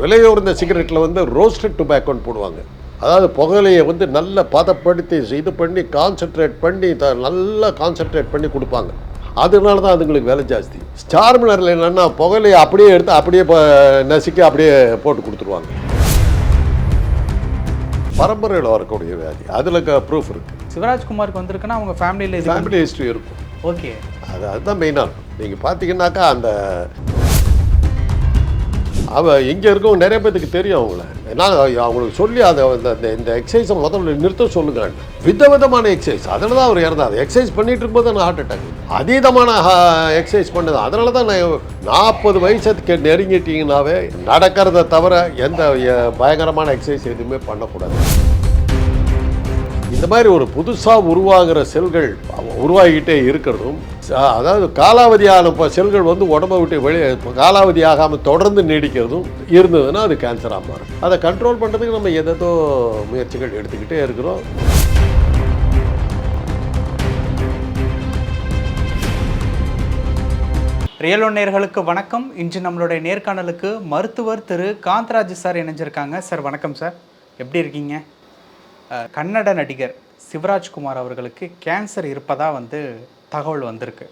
விலையுறந்த சிகரெட்டில் வந்து ரோஸ்டட் டுபாக்கோன்னு போடுவாங்க. அதாவது புகையிலையை வந்து நல்லா பதப்படுத்தி இது பண்ணி கான்சென்ட்ரேட் பண்ணி த நல்லா கான்சென்ட்ரேட் பண்ணி கொடுப்பாங்க. அதனால தான் அதுங்களுக்கு விலை ஜாஸ்தி. ஸ்டார் என்னென்னா புகையிலையை அப்படியே எடுத்து அப்படியே நசுக்கி அப்படியே போட்டு கொடுத்துருவாங்க. பரம்பரையில் வரக்கூடிய வியாதி. அதில் ப்ரூஃப் இருக்குது சிவராஜ்குமாருக்கு வந்திருக்குன்னா அவங்க ஃபேமிலியில் ஃபேமிலி ஹிஸ்ட்ரி இருக்கும். ஓகே அது அதுதான் மெயினாக நீங்கள் பார்த்தீங்கன்னாக்கா அந்த அவள் இங்கே இருக்கவங்க நிறைய பேத்துக்கு தெரியும் அவங்கள. நான் அவங்களுக்கு சொல்லி அதை அந்த- இந்த எக்ஸசைஸை முதல்ல நிறுத்த சொல்லுங்க விதவிதமான எக்ஸசைஸ் அதில் தான் அவர் இறந்தார். எக்ஸசைஸ் பண்ணிட்டு இருக்கும்போது நான் ஹார்ட் அட்டாக் அதீதமான எக்ஸசைஸ் பண்ணது. அதனால தான் நான் நாற்பது வயசுக்கு நெருங்கிட்டீங்கன்னாவே நடக்கிறத தவிர எந்த பயங்கரமான எக்ஸசைஸ் எதுவுமே பண்ணக்கூடாது. இந்த மாதிரி ஒரு புதுசாக உருவாகிற செல்கள் உருவாகிக்கிட்டே இருக்கிறதும் அதாவது காலாவதியான இப்போ செல்கள் வந்து உடம்பை விட்டு வெளியே இப்போ காலாவதி ஆகாமல் தொடர்ந்து நீடிக்கிறதும் இருந்ததுன்னா அது கேன்சராக மாறும். அதை கண்ட்ரோல் பண்ணுறதுக்கு நம்ம எதோ முயற்சிகள் எடுத்துக்கிட்டே இருக்கிறோம். ரியலோ நேர்களுக்கு வணக்கம். இன்று நம்மளுடைய நேர்காணலுக்கு மருத்துவர் திரு. காந்தராஜ் சார் இணைஞ்சிருக்காங்க. சார் வணக்கம் சார். எப்படி இருக்கீங்க? கன்னட நடிகர் சிவராஜ்குமார் அவர்களுக்கு கேன்சர் இருப்பதாக வந்து தகவல் வந்திருக்கு.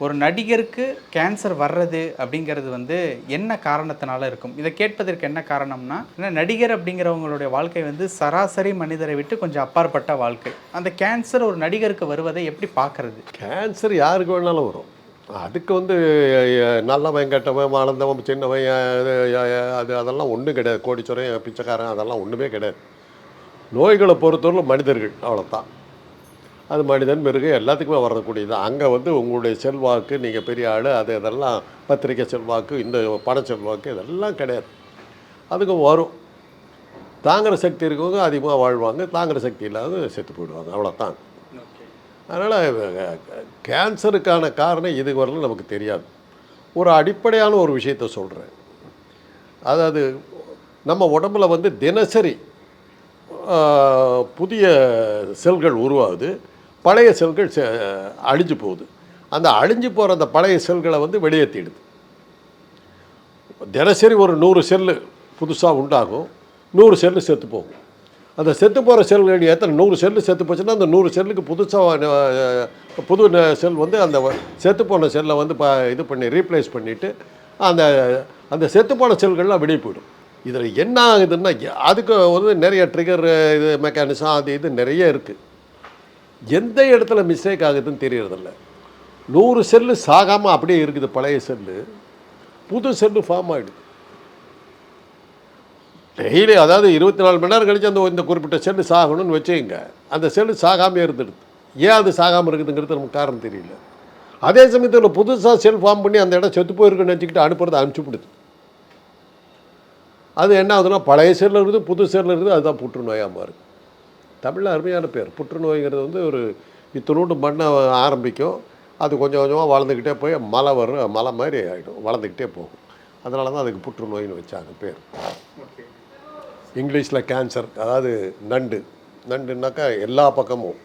ஒரு நடிகருக்கு கேன்சர் வர்றது அப்படிங்கிறது வந்து என்ன காரணத்தினால இருக்கும்? இதை கேட்பதற்கு என்ன காரணம்னா ஏன்னா நடிகர் அப்படிங்கிறவங்களுடைய வாழ்க்கை வந்து சராசரி மனிதரை விட்டு கொஞ்சம் அப்பாற்பட்ட வாழ்க்கை. அந்த கேன்சர் ஒரு நடிகருக்கு வருவதை எப்படி பார்க்கறது? கேன்சர் யாருக்கு வேணாலும் வரும். அதுக்கு வந்து நல்லவன் கெட்டவன் வாழ்ந்தவன் சின்னவன் அது அதெல்லாம் ஒன்றும் கிடையாது. கோடிச்சுரையும் பிச்சைக்காரன் அதெல்லாம் ஒன்றுமே கிடையாது. நோய்களை பொறுத்தவரை மனிதர்கள் அவ்வளோதான் அது மனிதன் மிருகம் எல்லாத்துக்குமே வரக்கூடியது அங்கே வந்து உங்களுடைய செல்வாக்கு நீங்கள் பெரிய ஆள் அது இதெல்லாம் பத்திரிக்கை செல்வாக்கு இந்த பண செல்வாக்கு இதெல்லாம் கிடையாது. அதுக்கு வரும். தாங்குற சக்தி இருக்கவங்க அதிகமாக வாழ்வாங்க தாங்குற சக்தி இல்லாத செத்து போயிடுவாங்க. அவ்வளோதான் அதனால் கேன்சருக்கான காரணம் இதுவரையிலும் நமக்கு தெரியாது. ஒரு அடிப்படையான ஒரு விஷயத்த சொல்கிறேன் அதாவது நம்ம உடம்புல வந்து தினசரி புதிய செல்கள் உருவாகுது. பழைய செல்கள் செ- அழிஞ்சு போகுது. அந்த அழிஞ்சு போகிற அந்த பழைய செல்களை வந்து வெளியேற்றிடுது தினசரி ஒரு நூறு செல்லு புதுசாக உண்டாகும். நூறு செல்லு செத்து போகும். அந்த செத்து போகிற செல்கள் எத்தனை? நூறு செல்லு செத்து போச்சுன்னா அந்த நூறு செல்லுக்கு புதுசாக புது செல் வந்து அந்த வ- செத்து போன செல்லை வந்து ப இது பண்ணி ரீப்ளேஸ் பண்ணிவிட்டு அந்த அந்த செத்து போன செல்கள்லாம் வெளியே போயிடும். இதில் என்ன ஆகுதுன்னா அதுக்கு வந்து நிறைய ட்ரிகர் இது மெக்கானிசம் அது இது நிறைய இருக்குது எந்த இடத்துல மிஸ்டேக் ஆகுதுன்னு தெரியறதில்ல. நூறு செல்லு சாகாமல் அப்படியே இருக்குது பழைய செல்லு புது செல்லு ஃபார்ம் ஆகிடுது டெய்லி அதாவது இருபத்தி நாலு மணி நேரம் கழிச்சு அந்த இந்த குறிப்பிட்ட செல்லு சாகணும்னு வச்சுக்கங்க. அந்த செல்லு சாகாமல் இருந்துடுது. ஏன் அது சாகாமல் இருக்குதுங்கிறது நமக்கு காரணம் தெரியல. அதே சமயத்தில் புதுசாக செல் ஃபார்ம் பண்ணி அந்த இடம் செத்து போயிருக்குன்னு நினச்சிக்கிட்டு அனுப்புறது அனுப்பிச்சுப்படுது அது என்ன ஆகுதுன்னா பழைய செல்லில் இருக்குது புது செல்லில் இருக்குது அதுதான் புற்றுநோயாக மாறுது. தமிழில் அருமையான பேர். புற்றுநோய்ங்கிறது வந்து ஒரு இத்தனோண்டு மண்ணை ஆரம்பிக்கும். அது கொஞ்சம் கொஞ்சமாக வளர்ந்துக்கிட்டே போய் மலை வரும் மலை மாதிரி ஆகிடும் வளர்ந்துக்கிட்டே போகும். அதனால தான் அதுக்கு புற்றுநோயின்னு வச்சாங்க பேர். இங்கிலீஷில் கேன்சர் அதாவது நண்டு. நண்டுனாக்கா எல்லா பக்கமும்.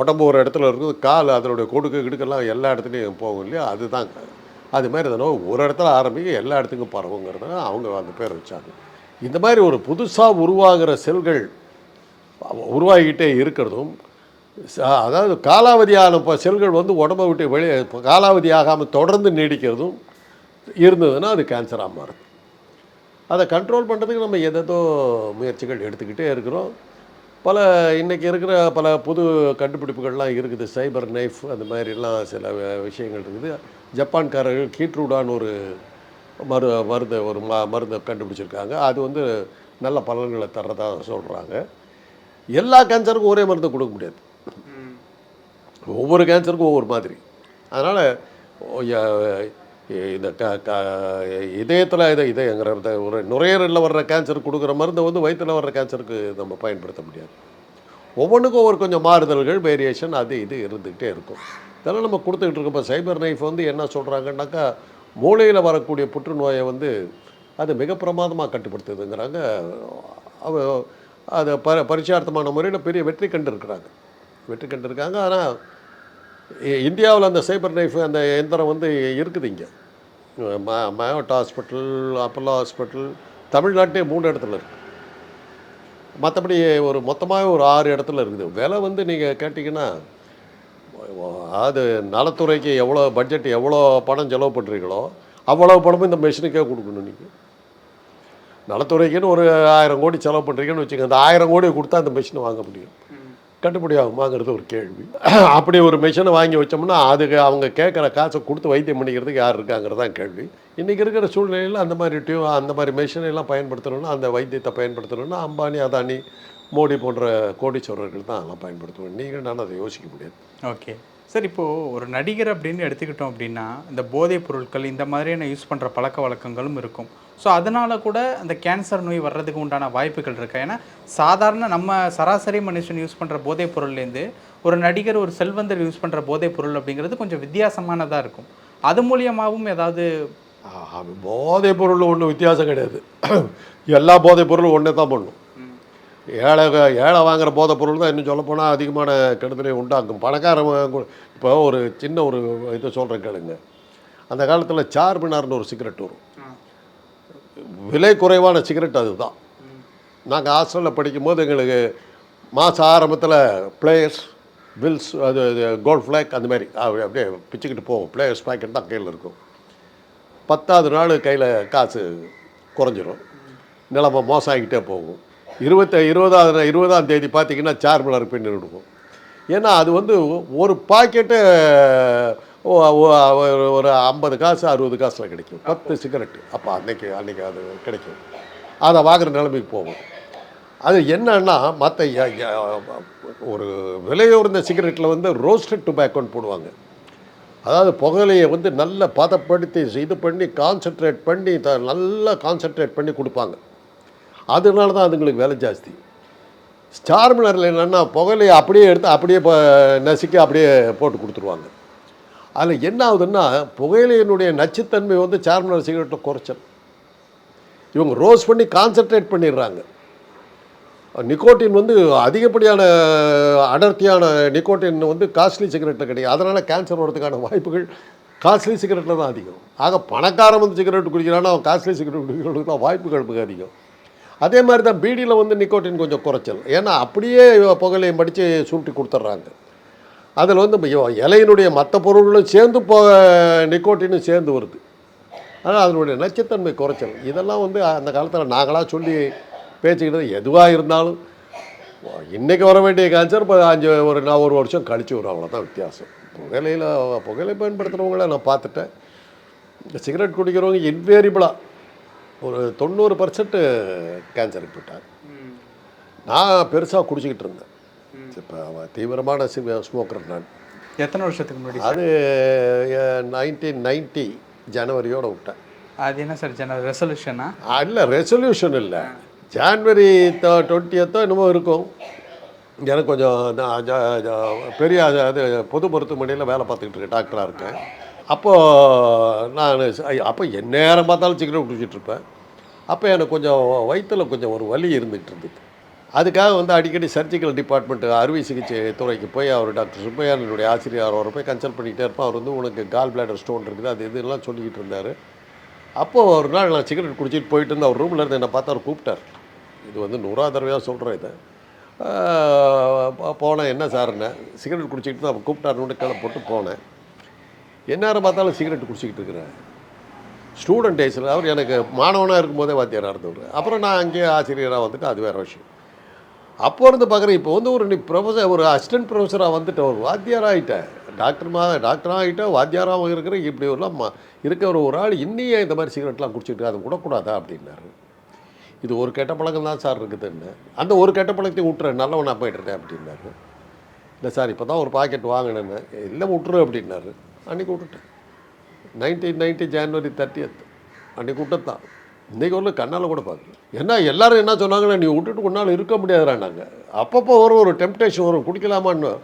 உடம்பு ஒரு இடத்துல இருக்குது கால் அதனுடைய கொடுக்கு கிடுக்கெல்லாம் எல்லா இடத்துலையும் போகும் இல்லையா? அதுதான். அது மாதிரி இந்த நோய் ஒரு இடத்துல ஆரம்பிக்க எல்லா இடத்துக்கும் பரவுங்கிறது அவங்க அந்த பேர் வச்சாங்க. இந்த மாதிரி ஒரு புதுசாக உருவாகிற செல்கள் உருவாகிக்கிட்டே இருக்கிறதும் அதாவது காலாவதியான இப்போ செல்கள் வந்து உடம்பை விட்டு வெளியே இப்போ காலாவதி ஆகாமல் தொடர்ந்து நீடிக்கிறதும் இருந்ததுன்னா அது கேன்சராக மாறுது. அதை கண்ட்ரோல் பண்ணுறதுக்கு நம்ம எதோ முயற்சிகள் எடுத்துக்கிட்டே இருக்கிறோம். பல இன்றைக்கி இருக்கிற பல புது கண்டுபிடிப்புகள்லாம் இருக்குது. சைபர் நைஃப் அந்த மாதிரிலாம் சில விஷயங்கள் இருக்குது. ஜப்பான்காரர்கள் கீட்ரூடான்னு ஒரு மரு மருந்து ஒரு ம மருந்தை கண்டுபிடிச்சிருக்காங்க. அது வந்து நல்ல பலன்களை தர்றதாக சொல்கிறாங்க எல்லா கேன்சருக்கும் ஒரே மருந்து கொடுக்க முடியாது. ஒவ்வொரு கேன்சருக்கும் ஒவ்வொரு மாதிரி. அதனால் இந்த க க இதயத்தில் இதை இதயங்கிற ஒரு நுரையீரலில் வர்ற கேன்சர் கொடுக்குற மருந்தை வந்து வயிற்றில் வர்ற கேன்சருக்கு நம்ம பயன்படுத்த முடியாது. ஒவ்வொன்றுக்கும் ஒவ்வொரு கொஞ்சம் மாறுதல்கள் வேரியேஷன் அது இது இருந்துக்கிட்டே இருக்கும். இதெல்லாம் நம்ம கொடுத்துக்கிட்டு இருக்கோம். இப்போ சைபர் நைஃப் வந்து என்ன சொல்கிறாங்கன்னாக்கா மூளையில் வரக்கூடிய புற்றுநோயை வந்து அது மிக பிரமாதமாக கட்டுப்படுத்துதுங்கிறாங்க. அவ அதை ப பரிச்சார்த்தமான முறையில் பெரிய வெற்றி கண்டிருக்கிறாங்க. வெற்றி கண்டிருக்காங்க. ஆனால் இந்தியாவில் அந்த சைபர் நைஃப் அந்த எந்திரம் வந்து இருக்குது இங்கே. ம மயோட் ஹாஸ்பிட்டல் அப்பல்லோ ஹாஸ்பிட்டல் தமிழ்நாட்டிலே மூணு இடத்துல இருக்குது மற்றபடி ஒரு மொத்தமாக ஒரு ஆறு இடத்துல இருக்குது. விலை வந்து நீங்கள் கேட்டிங்கன்னா அது நலத்துறைக்கு எவ்வளோ பட்ஜெட் எவ்வளோ பணம் செலவு பண்ணுறீங்களோ அவ்வளோ பணமும் இந்த மிஷினுக்கே கொடுக்கணும் நீங்கள் நலத்துறைக்குன்னு ஒரு ஆயிரம் கோடி செலவு பண்ணுறீங்கன்னு வச்சுக்கோங்க. அந்த ஆயிரம் கோடி கொடுத்தா அந்த மிஷினை வாங்க முடியும். கட்டுப்படி ஆகுமாங்கிறது ஒரு கேள்வி. அப்படி ஒரு மிஷினை வாங்கி வச்சோம்னா அதுக்கு அவங்க கேட்குற காசை கொடுத்து வைத்தியம் பண்ணிக்கிறதுக்கு யார் இருக்காங்கிறது தான் கேள்வி. இன்றைக்கி இருக்கிற சூழ்நிலையில் அந்த மாதிரி டியூ அந்த மாதிரி மிஷினை எல்லாம் பயன்படுத்தணும்னா அந்த வைத்தியத்தை பயன்படுத்தணும்னா அம்பானி அதானி மோடி போன்ற கோடீஸ்வரர்கள் தான் அதெல்லாம் பயன்படுத்துவோம் நீங்கள் நான் அதை யோசிக்க முடியாது. ஓகே. சார் இப்போது ஒரு நடிகர் அப்படின்னு எடுத்துக்கிட்டோம் அப்படின்னா இந்த போதைப் பொருட்கள் இந்த மாதிரியான யூஸ் பண்ணுற பழக்க வழக்கங்களும் இருக்கும். ஸோ அதனால கூட அந்த கேன்சர் நோய் வர்றதுக்கு உண்டான வாய்ப்புகள் இருக்குது ஏன்னா சாதாரண நம்ம சராசரி மனுஷன் யூஸ் பண்ணுற போதைப் பொருள்லேருந்து ஒரு நடிகர் ஒரு செல்வந்தர் யூஸ் பண்ணுற போதைப் பொருள் அப்படிங்கிறது கொஞ்சம் வித்தியாசமானதாக இருக்கும். அது மூலியமாகவும் ஏதாவது போதைப் பொருள் ஒன்றும் வித்தியாசம் கிடையாது. எல்லா போதைப் பொருளும் ஒன்றே தான் பண்ணும். ஏழை ஏழை வாங்குற போதைப் பொருள் தான் இன்னும் சொல்லப்போனால் அதிகமான கெடுதலை உண்டாக்கும். பணக்காரன் இப்போ ஒரு சின்ன ஒரு இதை சொல்கிறேன் கேளுங்க. அந்த காலத்தில் சார்மினார்னு ஒரு சிகரெட் வரும். விலை குறைவான சிகரெட் அதுதான். நாங்கள் ஹாஸ்டலில் படிக்கும்போது எங்களுக்கு மாத ஆரம்பத்தில் பிளேயர்ஸ் பில்ஸ் அது கோல்ட் ஃப்ளாக் அந்த மாதிரி அப்படி அப்படியே பிச்சுக்கிட்டு போவோம். பிளேயர்ஸ் பாக்கெட் தான் கையில் இருக்கும். பத்தாவது நாள் கையில் காசு குறைஞ்சிரும். நிலைமை மோசம் ஆகிட்டே போகும். இருபத்த இருபதாவது இருபதாம் தேதி பார்த்தீங்கன்னா சார்மலர் பின் விடுவோம். ஏன்னா அது வந்து ஒரு பாக்கெட்டு ஓ- ஓ- ஒரு- ஐம்பது காசு அறுபது காசில் கிடைக்கும். பத்து சிகரெட்டு. அப்போ அன்னைக்கு அன்றைக்கி அது கிடைக்கும். அதை வாங்குற நிலைமைக்கு போகும் அது என்னன்னா மற்ற ஒரு விலையுறந்த சிகரெட்டில் வந்து ரோஸ்டட் டுபேக்கோன்னு போடுவாங்க. அதாவது புகையிலையை வந்து நல்லா பதப்படுத்தி இது பண்ணி கான்சென்ட்ரேட் பண்ணி த நல்லா கான்சென்ட்ரேட் பண்ணி கொடுப்பாங்க. அதனால தான் அதுங்களுக்கு விலை ஜாஸ்தி. ஸ்டார்மினரில் என்னென்னா புகையிலையை அப்படியே எடுத்து அப்படியே இப்போ நசுக்கி அப்படியே போட்டு கொடுத்துருவாங்க. அதில் என்ன ஆகுதுன்னா புகையிலையினுடைய நச்சுத்தன்மை வந்து சார்மினர் சிகரெட்டில் குறைச்சல் இவங்க ரோஸ் பண்ணி கான்சென்ட்ரேட் பண்ணிடுறாங்க. நிக்கோட்டின் வந்து அதிகப்படியான அடர்த்தியான நிக்கோட்டின் வந்து காஸ்ட்லி சிகரெட்டில் கிடையாது அதனால் கேன்சர் வரதுக்கான வாய்ப்புகள் காஸ்ட்லி சிகரெட்டில் தான் அதிகம். ஆக பணக்காரன் வந்து சிகரெட் குடிக்கிறான்னா அவன் காஸ்ட்லி சிகரெட் குடிக்கிறதுக்கு தான் வாய்ப்புகள் மிக அதிகம். அதே மாதிரி தான் பீடியில் வந்து நிக்கோட்டின் கொஞ்சம் குறைச்சல். ஏன்னா அப்படியே புகழையும் மடித்து சுருட்டி கொடுத்துட்றாங்க. அதில் வந்து இலையினுடைய மற்ற பொருள்களும் சேர்ந்து போ நிக்கோட்டினும் சேர்ந்து வருது. ஆனால் அதனுடைய நச்சுத்தன்மை குறைச்சல். இதெல்லாம் வந்து அந்த காலத்தில் நாங்களாக சொல்லி பேச்சுக்கிட்டது எதுவாக இருந்தாலும் இன்றைக்கி வர வேண்டிய கேன்சர் இப்போ அஞ்சு ஒரு நான் ஒரு வருஷம் கழிச்சு வரும். அவ்வளோதான் வித்தியாசம். புகையிலையில் புகையிலை பயன்படுத்துகிறவங்கள நான் பார்த்துட்டேன். இந்த சிகரெட் குடிக்கிறவங்க இன்வேரிபிளாக ஒரு தொண்ணூறு பர்சன்ட் கேன்சருக்கு போயிட்டாங்க நான் பெருசாக குடிச்சிக்கிட்டு இருந்தேன். இப்போ தீவிரமான ஸ்மோக்கர் நான். எத்தனை வருஷத்துக்கு முன்னாடி அது நைன்டீன் நைன்ட்டி ஜனவரியோட விட்டேன். அது என்ன சார் ஜெனரல் ரெசல்யூஷனா இல்லை ரெசல்யூஷன் இல்லை. ஜான்வரி டுவெண்ட்டியத்தோ என்னமோ இருக்கும். எனக்கு கொஞ்சம் பெரிய அது- அது பொது மருத்துவமனையில் வேலை பார்த்துக்கிட்டு இருக்கேன் டாக்டராக இருக்கேன். அப்போது நான் அப்போ என் நேரம் பார்த்தாலும் சிகரெட் குடிச்சிட்ருப்பேன் அப்போ எனக்கு கொஞ்சம் வயிற்றில் கொஞ்சம் ஒரு வலி இருந்துகிட்டு இருந்தது. அதுக்காக வந்து அடிக்கடி சர்ஜிக்கல் டிபார்ட்மெண்ட் அறுவை சிகிச்சை துறைக்கு போய் அவர் டாக்டர் சுப்பையா என்னுடைய ஆசிரியர் அவரை போய் கன்சல்ட் பண்ணிக்கிட்டே இருப்பேன். அவர் வந்து உனக்கு கால் பிளாடர் ஸ்டோன் இருக்குது அது இதெல்லாம் சொல்லிக்கிட்டு இருந்தார். அப்போது ஒரு நாள் நான் சிகரெட் குடிச்சிட்டு போயிட்டு இருந்த அவர் ரூமில் இருந்து என்னை பார்த்து அவர் கூப்பிட்டார். இது வந்து நூறாவது தடவையாக சொல்கிறேன் இதை. போனேன் என்ன சார்னு. சிகரெட் குடிச்சிக்கிட்டு தான் அவர் கூப்பிட்டாருன்னு கிளை போட்டு போனேன். எந்நேரம் பார்த்தாலும் சிகரெட் குடிச்சிக்கிட்டு இருக்கிறேன். ஸ்டூடெண்ட் டேஸில் அவர் எனக்கு மாணவனாக இருக்கும்போதே வாத்தியாராக இருந்தவர் அப்புறம் நான் அங்கேயே ஆசிரியராக வந்துட்டு அது வேறு விஷயம். அப்போ இருந்து பார்க்குறேன் இப்போ வந்து ஒரு நீ ப்ரொஃபஸர் ஒரு அசிஸ்டன்ட் ப்ரொஃபஸராக வந்துட்டு ஒரு வாத்தியாராக ஆகிட்டேன் டாக்டர் மா டாக்டராக ஆகிட்டேன் வாத்தியாராகவும் இருக்கிற இப்படி எல்லாம் ம- ஒரு ஆள் இன்னியே இந்த மாதிரி சிகரெட்லாம் குடிச்சிட்டு அதை விடக்கூடாதா அப்படின்னாரு. இது ஒரு கெட்ட பழக்கம் தான் சார் இருக்குதுன்னு. அந்த ஒரு கெட்ட பழக்கத்தையும் விட்டுறேன் நல்லவனாக போயிட்டுருக்கேன் அப்படின்னாரு. இல்லை சார் இப்போ தான் ஒரு பாக்கெட் வாங்கினேன்னு. இல்லை விட்டுரு அப்படின்னாரு. அன்றைக்கி விட்டுட்டேன். நைன்டீன் நைன்ட்டி ஜான்வரி தேர்ட்டியத் அன்றைக்கி விட்டதான் இன்றைக்கி ஒன்று கண்ணால் கூட பார்க்கல. ஏன்னா எல்லோரும் என்ன சொன்னாங்கன்னா நீ விட்டுட்டு கொண்டாலும் இருக்க முடியாதுறாங்க அப்பப்போ வரும் ஒரு டெம்டேஷன் வரும் குடிக்கலாமான்னு.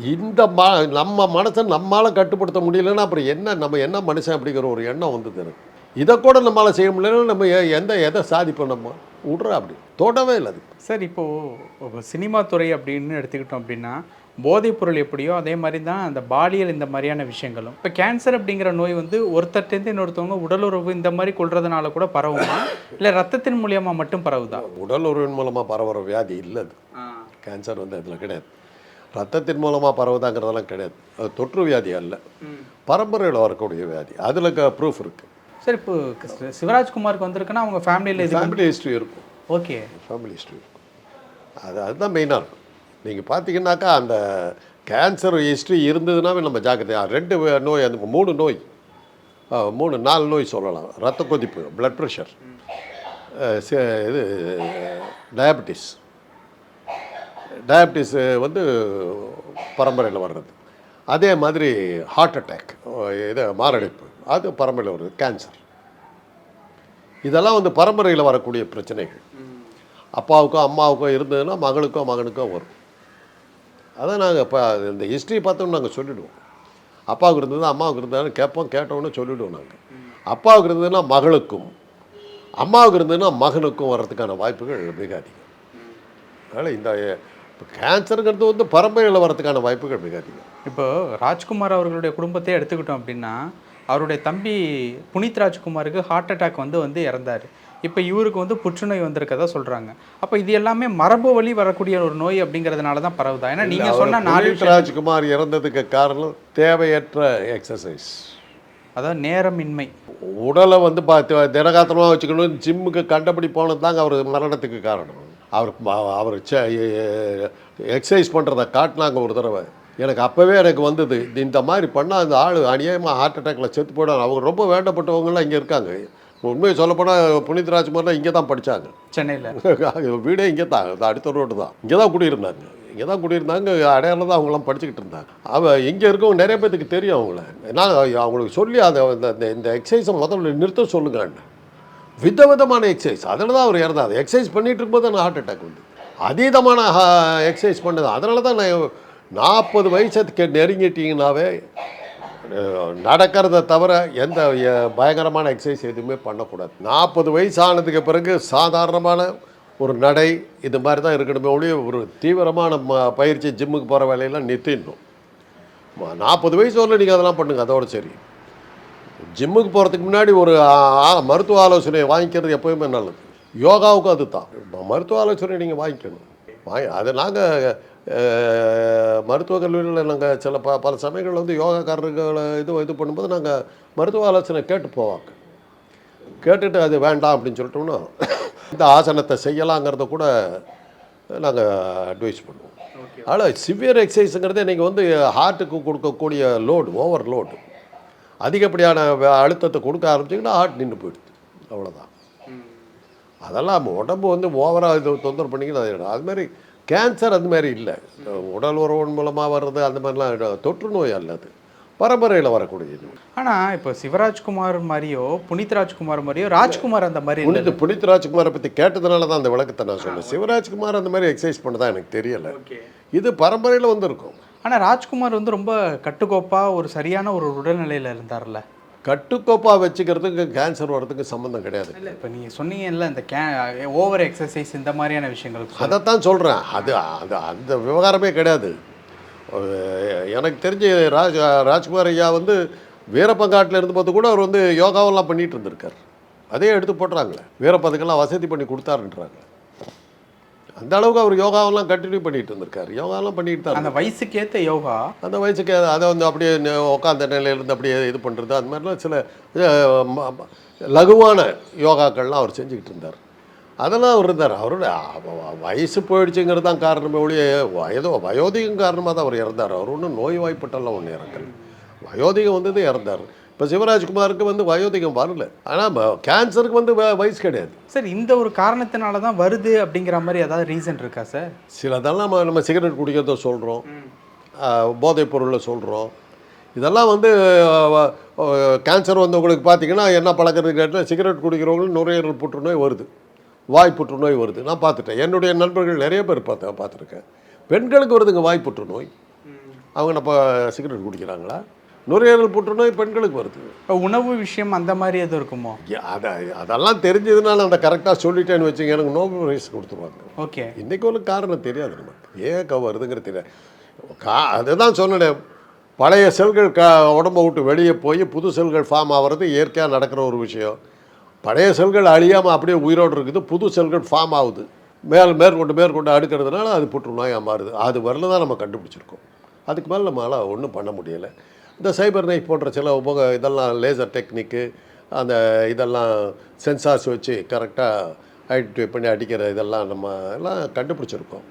இந்த ம நம்ம மனசை நம்மளால் கட்டுப்படுத்த முடியலன்னா அப்புறம் என்ன நம்ம என்ன மனுஷன் அப்படிங்கிற ஒரு எண்ணம் வந்தது எனக்கு. இதை கூட நம்மளால் செய்ய முடியலன்னா நம்ம எ- எந்த எதை சாதிப்போம் நம்ம? விட்றா அப்படி. தொடவே இல்லை அது. சார் இப்போது சினிமா துறை அப்படின்னு எடுத்துக்கிட்டோம் அப்படின்னா போதைப் பொருள் எப்படியோ அதே மாதிரி தான் அந்த பாலியல் இந்த மாதிரியான விஷயங்களும். இப்போ கேன்சர் அப்படிங்கிற நோய் வந்து ஒருத்தர்ட்டேருந்து இன்னொருத்தவங்க உடலுறவு இந்த மாதிரி கொள்றதுனால கூட பரவுமா? இல்லை ரத்தத்தின் மூலியமா மட்டும் பரவுதா? உடல் உறவின் மூலமாக பரவுற வியாதி இல்லை அது. கேன்சர் வந்து அதில் கிடையாது. ரத்தத்தின் மூலமாக பரவுதாங்கிறதெல்லாம் கிடையாது. அது தொற்று வியாதி அல்ல. பரம்பரையில் வரக்கூடிய வியாதி. அதில் ப்ரூஃப் இருக்குது சரி இப்போ சிவராஜ்குமாருக்கு வந்திருக்குன்னா அவங்க ஃபேமிலியில் ஃபேமிலி ஹிஸ்ட்ரி இருக்கும். ஓகே ஃபேமிலி ஹிஸ்ட்ரி இருக்கும். அது அதுதான் மெயினாக இருக்கும். நீங்கள் பார்த்தீங்கன்னாக்கா அந்த கேன்சர் ஹிஸ்ட்ரி இருந்ததுனாவே நம்ம ஜாக்கிரதையா ரெண்டு நோய் அந்த மூணு நோய். மூணு நாலு நோய் சொல்லலாம். ரத்த கொதிப்பு பிளட் ப்ரெஷர் இது டயபெட்டிஸ் டயபெட்டிஸ் வந்து பரம்பரையில் வர்றது. அதே மாதிரி ஹார்ட் அட்டாக் இது மாரடைப்பு. அது பரம்பரையில் வருது கேன்சர் இதெல்லாம் வந்து பரம்பரையில் வரக்கூடிய பிரச்சனைகள். அப்பாவுக்கோ அம்மாவுக்கோ இருந்ததுன்னா மகளுக்கோ மகனுக்கோ வரும். அதான் நாங்கள் இப்போ இந்த ஹிஸ்ட்ரி பார்த்தோன்னு நாங்கள் சொல்லிவிடுவோம் அப்பாவுக்கு இருந்தது அம்மாவுக்கு இருந்ததுன்னு கேட்போம் கேட்டோன்னு சொல்லிவிடுவோம் நாங்கள் அப்பாவுக்கு இருந்ததுன்னா மகளுக்கும் அம்மாவுக்கு இருந்ததுன்னா மகனுக்கும் வர்றதுக்கான வாய்ப்புகள் மிக அதிகம். அதனால் இந்த இப்போ கேன்சருங்கிறது வந்து பரம்பரையில் வரதுக்கான வாய்ப்புகள் மிக அதிகம். இப்போ ராஜ்குமார் அவர்களுடைய குடும்பத்தை எடுத்துக்கிட்டோம் அப்படின்னா அவருடைய தம்பி புனித் ராஜ்குமாருக்கு ஹார்ட் அட்டாக் வந்து வந்து இறந்தார். இப்போ இவருக்கு வந்து புற்றுநோய் வந்திருக்கதா சொல்கிறாங்க அப்போ இது எல்லாமே மரபு வழி வரக்கூடிய ஒரு நோய் அப்படிங்கிறதுனால தான் பரவுதா? ஏன்னா நீங்கள் சொன்ன நாலு ராஜ்குமார் இறந்ததுக்கு காரணம் தேவையற்ற எக்ஸசைஸ் அதாவது நேரமின்மை. உடலை வந்து பார்த்து தினகாத்திரமாக வச்சுக்கணும். ஜிம்முக்கு கண்டபடி போனது தாங்க அவர் மரணத்துக்கு காரணம். அவர் அவர் எக்ஸசைஸ் பண்ணுறத காட்டினாங்க ஒரு தடவை. எனக்கு அப்போவே எனக்கு வந்தது இந்த மாதிரி பண்ணால் அந்த ஆள் அநியாயமாக ஹார்ட் அட்டாக்ல செத்து போயிடும் அவங்க ரொம்ப வேண்டப்பட்டவங்களாம் இங்கே இருக்காங்க. உண்மையை சொல்லப்போனால் புனித் ராஜ்குமார்லாம் இங்கே தான் படித்தாங்க சென்னையில். வீடே இங்கே தான் அடுத்த ரோடு தான். இங்கே தான் குடியிருந்தாங்க. இங்கே தான் குடியிருந்தாங்க அடையாளம் தான் அவங்களாம் படிச்சுக்கிட்டு இருந்தாங்க. அவள் இங்கே இருக்கவங்க நிறைய பேத்துக்கு தெரியும் அவங்கள. நான் அவங்களுக்கு சொல்லி அதை இந்த- இந்த எக்ஸசைஸை முதல்ல நிறுத்த சொல்லுங்கன்னு விதவிதமான எக்ஸசைஸ் அதில் தான் அவர் இறந்தார். எக்ஸசைஸ் பண்ணிட்டு இருக்கும்போது எனக்கு ஹார்ட் அட்டாக் வந்து. அதீதமான எக்ஸசைஸ் பண்ணது. அதனால தான் நான் நாற்பது வயசுக்கு நெருங்கிட்டீங்கன்னாவே நடக்கிறத தவிர எந்த பயங்கரமான எக்ஸசைஸ் எதுவுமே பண்ணக்கூடாது. நாற்பது வயசு ஆனதுக்கு பிறகு சாதாரணமான ஒரு நடை இது மாதிரி தான் இருக்கணுமே ஒழிய ஒரு தீவிரமான ம பயிற்சி ஜிம்முக்கு போகிற வேலையெல்லாம் நிறுத்திடணும். நாற்பது வயசு வரல நீங்கள் அதெல்லாம் பண்ணுங்கள் அதோட சரி. ஜிம்முக்கு போகிறதுக்கு முன்னாடி ஒரு மருத்துவ ஆலோசனை வாங்கிக்கிறது எப்போயுமே நல்லது. யோகாவுக்கும் அது தான் மருத்துவ ஆலோசனை நீங்கள் வாங்கிக்கணும். வாங்கி அதை நாங்கள் மருத்துவக் கல்லூரியில் நாங்கள் சில ப பல சமயங்கள் வந்து யோகாக்காரர்களை இது இது பண்ணும்போது நாங்கள் மருத்துவ ஆலோசனை கேட்டு போவாங்க. கேட்டுட்டு அது வேண்டாம் அப்படின்னு சொல்லிட்டோம்னா இந்த ஆசனத்தை செய்யலாங்கிறத கூட நாங்கள் அட்வைஸ் பண்ணுவோம். ஆனால் சிவியர் எக்ஸசைஸுங்கிறதே நீங்கள் வந்து ஹார்ட்டுக்கு கொடுக்கக்கூடிய லோடு ஓவர் லோடு அதிகப்படியான அழுத்தத்தை கொடுக்க ஆரம்பிச்சிங்கன்னா ஹார்ட் நின்று போயிடுது. அவ்வளோதான் அதெல்லாம் உடம்பு வந்து ஓவராக இது தொந்தரவு பண்ணிங்கன்னா அது அது மாதிரி கேன்சர் அந்த மாதிரி இல்லை. உடல் உறவின் மூலமாக வர்றது அந்த மாதிரிலாம் தொற்று நோய் அல்ல அது. பரம்பரையில் வரக்கூடியது ஆனால் இப்போ சிவராஜ்குமார் மாதிரியோ புனித் ராஜ்குமார் மாதிரியோ ராஜ்குமார் அந்த மாதிரி புனித் புனித் ராஜ்குமாரை பற்றி கேட்டதுனால தான் அந்த விளக்கத்தை நான் சொன்னேன். சிவராஜ்குமார் அந்த மாதிரி எக்ஸசைஸ் பண்ணதா எனக்கு தெரியலை. இது பரம்பரையில் வந்திருக்கும். ஆனால் ராஜ்குமார் வந்து ரொம்ப கட்டுக்கோப்பாக ஒரு சரியான ஒரு உடல்நிலையில் இருந்தார்ல. கட்டுக்கோப்பாக வச்சுக்கிறதுக்கு கேன்சர் வர்றதுக்கு சம்மந்தம் கிடையாது. இல்லை இப்போ நீங்கள் சொன்னீங்கல்ல இந்த கே ஓவர் எக்ஸசைஸ் இந்த மாதிரியான விஷயங்களுக்கு அதைத்தான் சொல்கிறேன் அது அது அந்த விவகாரமே கிடையாது. எனக்கு தெரிஞ்சு ராஜ் ராஜ்குமார் ஐயா வந்து வீரப்பங்காட்டில் இருந்தபோது கூட அவர் வந்து யோகாவெல்லாம் பண்ணிட்டு இருந்திருக்கார். அதே எடுத்து போட்டுறாங்களே. வீரப்பதுக்கெல்லாம் வசதி பண்ணி கொடுத்தாருன்றாங்க. அந்த அளவுக்கு அவர் யோகாவெல்லாம் கண்டினியூ பண்ணிட்டு இருந்திருக்காரு. யோகாவெல்லாம் பண்ணிட்டு தான் அந்த வயசுக்கேற்ற யோகா. அந்த வயசுக்கு அதை- அதை வந்து அப்படியே உட்காந்த நிலையிலேருந்து அப்படியே இது பண்ணுறது அந்த மாதிரிலாம் சில லகுவான யோகாக்கள்லாம் அவர் செஞ்சுக்கிட்டு இருந்தார். அதெல்லாம் அவர் இருந்தார். அவரோட வயசு போயிடுச்சுங்கிறது தான் காரணமே ஒழிய வயதோ வயோதிகம் காரணமாக தான் அவர் இறந்தார். அவர் ஒன்றும் நோய் வாய்ப்பட்டெல்லாம் ஒன்றும் இறக்கல. வயோதிகம் வந்தது இறந்தார். இப்போ சிவராஜ்குமாருக்கு வந்து வயோதிகம் வரல. ஆனால் கேன்சருக்கு வந்து வயசு கிடையாது. சார் இந்த ஒரு காரணத்தினால தான் வருது அப்படிங்கிற மாதிரி ஏதாவது ரீசன் இருக்கா சார்? சிலதெல்லாம் நம்ம நம்ம சிகரெட் குடிக்கிறத சொல்கிறோம் போதைப் பொருளை சொல்கிறோம் இதெல்லாம் வந்து கேன்சர் வந்தவங்களுக்கு பார்த்தீங்கன்னா என்ன பழக்கிறது கேட்டால் சிகரெட் குடிக்கிறவங்களுக்கு நுரையீரல் புற்றுநோய் வருது. வாய் புற்றுநோய் வருது. நான் பார்த்துட்டேன் என்னுடைய நண்பர்கள் நிறைய பேர் பார்த்து பார்த்துருக்கேன் பெண்களுக்கு வருதுங்க வாய் புற்றுநோய். அவங்க நம்ம சிகரெட் குடிக்கிறாங்களா? நுரையீரல் புற்றுநோய் பெண்களுக்கு வருது. இப்போ உணவு விஷயம் அந்த மாதிரி எதுவும் இருக்குமோ? அத அதெல்லாம் தெரிஞ்சதுனால அந்த கரெக்டாக சொல்லிட்டேன்னு வச்சுங்க எனக்கு நோபல் பிரைஸ் கொடுத்துருவாங்க. ஓகே. இன்றைக்கி ஒரு காரணம் தெரியாது நமக்கு. ஏன் க வருதுங்கிறது தெரியாது. கா அதுதான் சொன்னேன் பழைய செல்கள் க உடம்பை விட்டு வெளியே போய் புது செல்கள் ஃபார்ம் ஆகிறது இயற்கையாக நடக்கிற ஒரு விஷயம். பழைய செல்கள் அழியாமல் அப்படியே உயிரோடு இருக்குது புது செல்கள் ஃபார்ம் ஆகுது. மேல் மேற்கொண்டு மேற்கொண்டு அடுக்கிறதுனால அது புற்றுநோயாக மாறுது. அது வரல தான் நம்ம கண்டுபிடிச்சிருக்கோம். அதுக்கு மேலே நம்மளால் ஒன்றும் பண்ண முடியலை. இந்த சைபர் நைஃப் போன்ற சில உபக இதெல்லாம் லேசர் டெக்னிக்கு அந்த இதெல்லாம் சென்சார்ஸ் வச்சு கரெக்டாக ஐடென்டிஃபை பண்ணி அடிக்கிற இதெல்லாம் நம்ம எல்லாம் கண்டுபிடிச்சிருக்கோம்.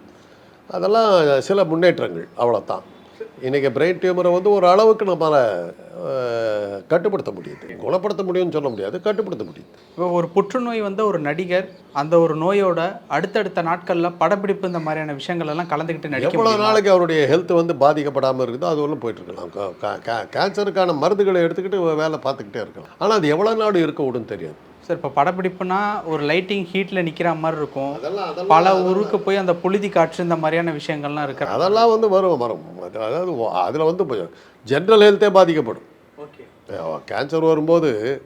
அதெல்லாம் சில முன்னேற்றங்கள் அவ்வளோதான் இன்றைக்கி பிரெயின் டியூமரை வந்து ஒரு அளவுக்கு நம்மளால் கட்டுப்படுத்த முடியுது. குணப்படுத்த முடியும்னு சொல்ல முடியாது கட்டுப்படுத்த முடியுது. இப்போ ஒரு புற்றுநோய் வந்த ஒரு நடிகர் அந்த ஒரு நோயோட அடுத்தடுத்த நாட்களில் படப்பிடிப்பு இந்த மாதிரியான விஷயங்கள் எல்லாம் கலந்துக்கிட்டு நடிக்க எவ்வளோ? நாளைக்கு அவருடைய ஹெல்த் வந்து பாதிக்கப்படாமல் இருக்குதோ அது ஒன்றும் போயிட்டுருக்கலாம் கேன்சருக்கான மருந்துகளை எடுத்துக்கிட்டு வேலை பார்த்துக்கிட்டே இருக்கலாம். ஆனால் அது எவ்வளோ நாடு இருக்க விடும் தெரியாது. சார் இப்போ படப்பிடிப்புனா ஒரு லைட்டிங் ஹீட்டில் நிற்கிற மாதிரி இருக்கும். பல ஊருக்கு போய் அந்த புழுதி காற்று இந்த மாதிரியான விஷயங்கள்லாம் இருக்கு? அதெல்லாம் வந்து வரும் வரும். அது- அதாவது அதில் வந்து ஜென்ரல் ஹெல்த்தே பாதிக்கப்படும். ஓகே. கேன்சர் வரும்போது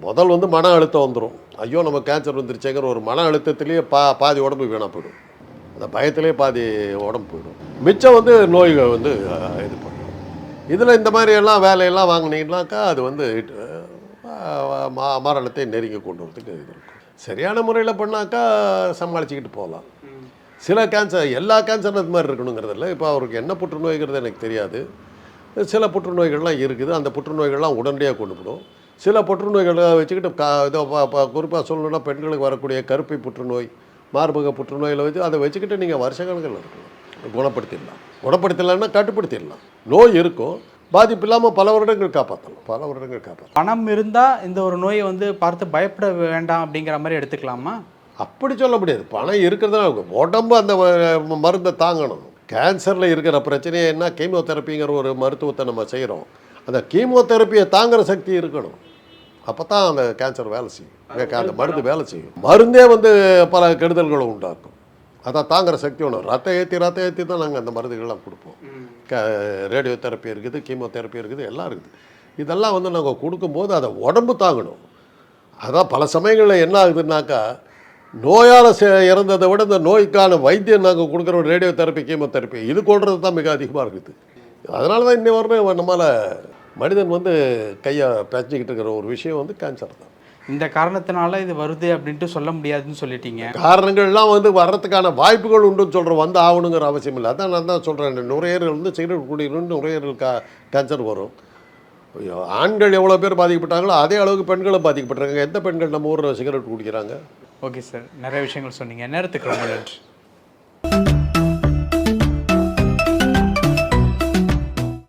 முதல் வந்து மன அழுத்தம் வந்துடும் ஐயோ நம்ம கேன்சர் வந்துருச்சேங்கிற ஒரு மன அழுத்தத்திலேயே பா பாதி உடம்பு வீணாக போயிடும். அந்த பயத்திலே பாதி உடம்பு போயிடும். மிச்சம் வந்து நோய்கள் வந்து இது பண்ணும். இதில் இந்த மாதிரி எல்லாம் வேலையெல்லாம் வாங்கினீங்கன்னாக்கா அது வந்து மா மரணத்தை நெருங்கி கொண்டு வரதுக்கு இது இருக்கும் சரியான முறையில் பண்ணாக்கா சமாளிச்சுக்கிட்டு போகலாம். சில கேன்சர் எல்லா கேன்சரும் அது மாதிரி இருக்கணுங்கிறதில்ல. இப்போ அவருக்கு என்ன புற்றுநோய்கிறது எனக்கு தெரியாது. சில புற்றுநோய்கள்லாம் இருக்குது. அந்த புற்றுநோய்கள்லாம் உடனடியாக கொண்டு போடும். சில புற்றுநோய்களை வச்சுக்கிட்டு கா இதோ குறிப்பாக சொல்லணும்னா பெண்களுக்கு வரக்கூடிய கருப்பை புற்றுநோய் மார்பக புற்றுநோயில் வச்சு அதை வச்சுக்கிட்டு நீங்கள் வருஷ கணக்கில் இருக்கலாம் குணப்படுத்திடலாம். குணப்படுத்தலாம்னா கட்டுப்படுத்திடலாம். நோய் இருக்கும். பாதிப்பு இல்லாமல் பல வருடங்கள் காப்பாற்றலாம் பல வருடங்கள் காப்பாற்றலாம் பணம் இருந்தால் இந்த ஒரு நோயை வந்து பார்த்து பயப்பட வேண்டாம் அப்படிங்கிற மாதிரி எடுத்துக்கலாமா? அப்படி சொல்ல முடியாது. பணம் இருக்கிறதுனால உடம்பு அந்த மருந்தை தாங்கணும். கேன்சரில் இருக்கிற பிரச்சனையே என்ன? கீமோதெரப்பிங்கிற ஒரு மருத்துவத்தை நம்ம செய்கிறோம் அந்த கீமோதெரப்பியை தாங்குற சக்தி இருக்கணும். அப்போ தான் அந்த கேன்சர் வேலை செய்யும். அந்த- அந்த மருந்து வேலை செய்யும். மருந்தே வந்து பல கெடுதல்களை உண்டாக்கும். அதான் தாங்குற சக்தி ஒன்று ரத்தம் ஏற்றி ரத்தம் ஏற்றி தான் நாங்கள் அந்த மருந்துகள்லாம் கொடுப்போம். க ரேடியோ தெரப்பி இருக்குது கீமோதெரப்பி இருக்குது எல்லாம் இருக்குது. இதெல்லாம் வந்து நாங்கள் கொடுக்கும்போது அதை உடம்பு தாங்கணும். அதான் பல சமயங்களில் என்ன ஆகுதுன்னாக்கா நோயால் இறந்ததை விட இந்த நோய்க்கான வைத்தியம் நாங்கள் கொடுக்குற ரேடியோ தெரப்பி கீமோதெரப்பி இது கொள்வது தான் மிக அதிகமாக இருக்குது. அதனால தான் இன்னி வரணும் நம்மளால் மனிதன் வந்து கையை பேச்சிக்கிட்டு இருக்கிற ஒரு விஷயம் வந்து கேன்சர் தான். இந்த காரணத்தினால இது வருது அப்படின்ட்டு சொல்ல முடியாதுன்னு சொல்லிட்டீங்க. காரணங்கள்லாம் வந்து வர்றதுக்கான வாய்ப்புகள் உண்டுன்னு சொல்கிறோம் வந்து ஆகணுங்கிற அவசியம் இல்லை. அதான் நான் தான் சொல்கிறேன் நுரையீரல் வந்து சிகரெட் குடிக்கணும்னு நுரையீரல் கா கேன்சர் வரும். ஆண்கள் எவ்வளோ பேர் பாதிக்கப்பட்டாங்களோ அதே அளவுக்கு பெண்களும் பாதிக்கப்பட்டிருக்காங்க. எந்த பெண்கள் நம்ம ஊரில் சிகரெட் குடிக்கிறாங்க? ஓகே சார் நிறைய விஷயங்கள் சொன்னீங்க. நேரத்துக்கு ரொம்ப நன்றி.